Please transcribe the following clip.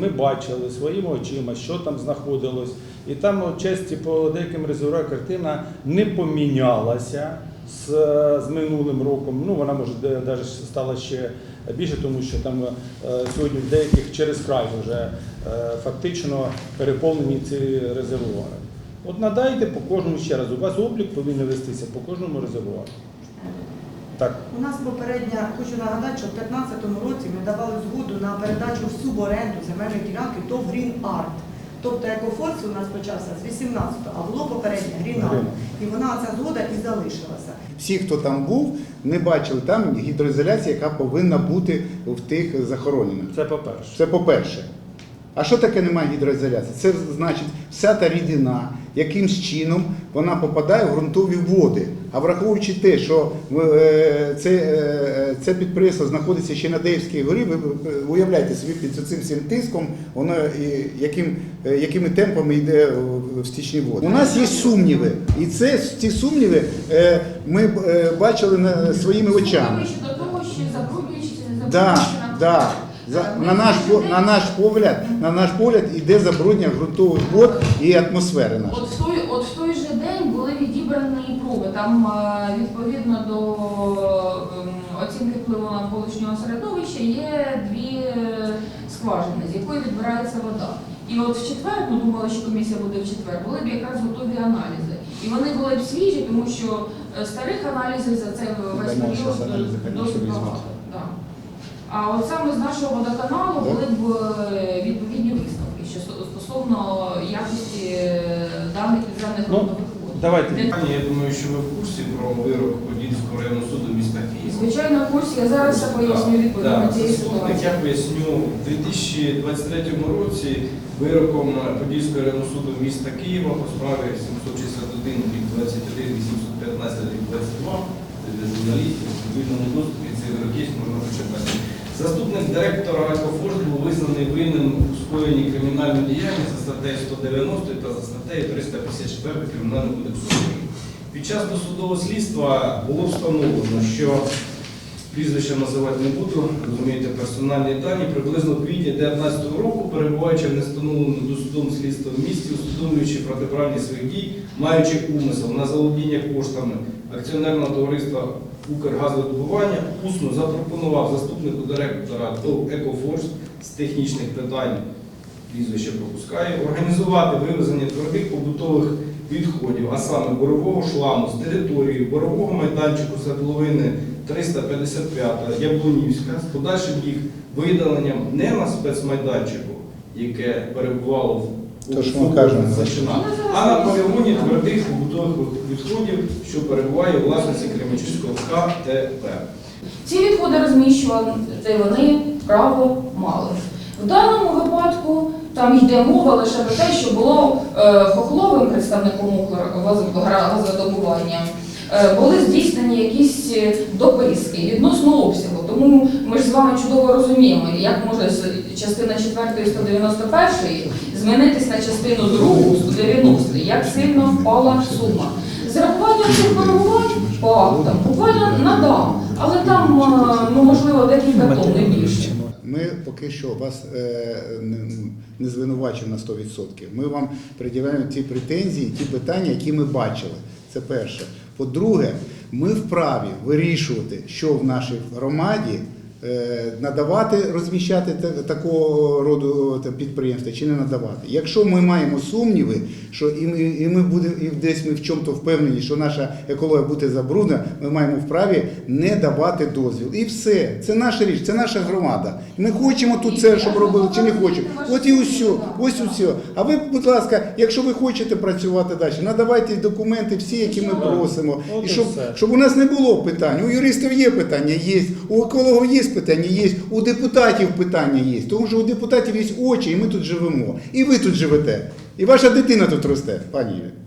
Ми бачили своїми очима, що там знаходилось, і там честі по деяким резервуарам картина не помінялася з, з минулим роком. Ну вона може навіть стала ще більше, тому що там е, сьогодні в деяких через край вже е, фактично переповнені ці резервуари. От надайте по кожному ще раз. У вас облік повинен вестися по кожному резервуару. Так. У нас попередня, хочу нагадати, що в 2015 році ми давали згоду на передачу в суборенду земельної ділянки ТОВ Green Art. Тобто екофорс у нас почався з 18-го, а було попереднє Green Art. Green. І вона ця згода і залишилася. Всі, хто там був, не бачили там гідроізоляція, яка повинна бути в тих захоронених. Це по-перше. Це по-перше. А що таке немає гідроізоляції? Це значить вся та рідина, якимсь чином вона попадає в ґрунтові води. А враховуючи те, що е, це, е, це підприємство знаходиться ще на Деївській горі, ви уявляєте собі під цим всім тиском, воно яким, е, якими темпами йде в- стічні води. У нас є сумніви, і це ці сумніви ми бачили своїми очами. Щодо того, що забруднюючи чи не Да, да. За, на, наш, по- на наш погляд, на наш погляд іде забруднення ґрунтових вод і атмосфери нашої. От в той, от в той же день були відібрані проби. Там е, відповідно до ем, оцінки впливу навколишнього середовища є дві е, скважини, з якої відбирається вода. І от в четвер, ми думали, що комісія буде в четвер, були б якраз готові аналізи. І вони були б свіжі, тому що е, старих аналізів за цей весь період досить багато. А от саме з нашого водоканалу були б е, відповідні висновки що стосовно якості е, даних підземних Ну, вод. Давайте. Пані, я думаю, що ви в курсі про вирок Подільського районного суду міста Києва. Звичайно, в курсі я зараз все поясню відповідь на цієї ситуації. я поясню, у 2023 році вироком Подільського районного суду міста Києва по справі 761 від 21 815 від 22 для журналістів, в вільному доступі цей вирок є, можна почитати. Заступник директора Екофорс був визнаний винним у скоєнні кримінальної діяльності за статтею 190 та за статтею 354 Кримінального кодексу. Під час досудового слідства було встановлено, що прізвища називати не буду, розумієте, персональні дані, приблизно в квітні 2019 року, перебуваючи в нестановленому досудовому слідстві в місті, усвідомлюючи протиправні своїх дій, маючи умисел на заволодіння коштами акціонерного товариства Укргазвидобування, усно запропонував заступнику директора ТОВ «Екофорс» з технічних питань прізвище пропускає, організувати вивезення твердих побутових відходів, а саме борового шламу з території борового майданчику свердловини 355 Яблунівська з подальшим їх видаленням не на спецмайданчику, яке перебувало в То, що ми кажемо. А на полігоні твердих побутових відходів, що перебуває у власності Кременчуцького КТП. Ці відходи розміщувати вони право мали. В даному випадку там йде мова лише про те, що було е, хохловим представником газодобування. Були здійснені якісь е, дописки відносно обсягу. Тому ми ж з вами чудово розуміємо, як може частина 4 191 змінитись на частину 2 190, як сильно впала сума. З рахуванням цих коригувань по актам буквально надам, але там е, ну можливо декілька тонн, не більше. Ми поки що вас е, не звинувачуємо на 100%. Ми вам приділяємо ті претензії, ті питання, які ми бачили. Це перше. По-друге, ми вправі вирішувати, що в нашій громаді надавати, розміщати такого роду підприємства чи не надавати. Якщо ми маємо сумніви, що і ми, і ми будемо і десь ми в чому-то впевнені, що наша екологія буде забруднена, ми маємо вправі не давати дозвіл. І все. Це наша річ, це наша громада. Ми хочемо тут це, щоб робили, чи не хочемо. От і усе, ось усе. А ви, будь ласка, якщо ви хочете працювати далі, надавайте документи всі, які ми просимо. І і щоб, щоб у нас не було питань. У юристів є питання, є, у екологів є питання, є, у депутатів питання є. Тому що у депутатів є очі, і ми тут живемо. І ви тут живете. І ваша дитина тут росте, пані Юлія.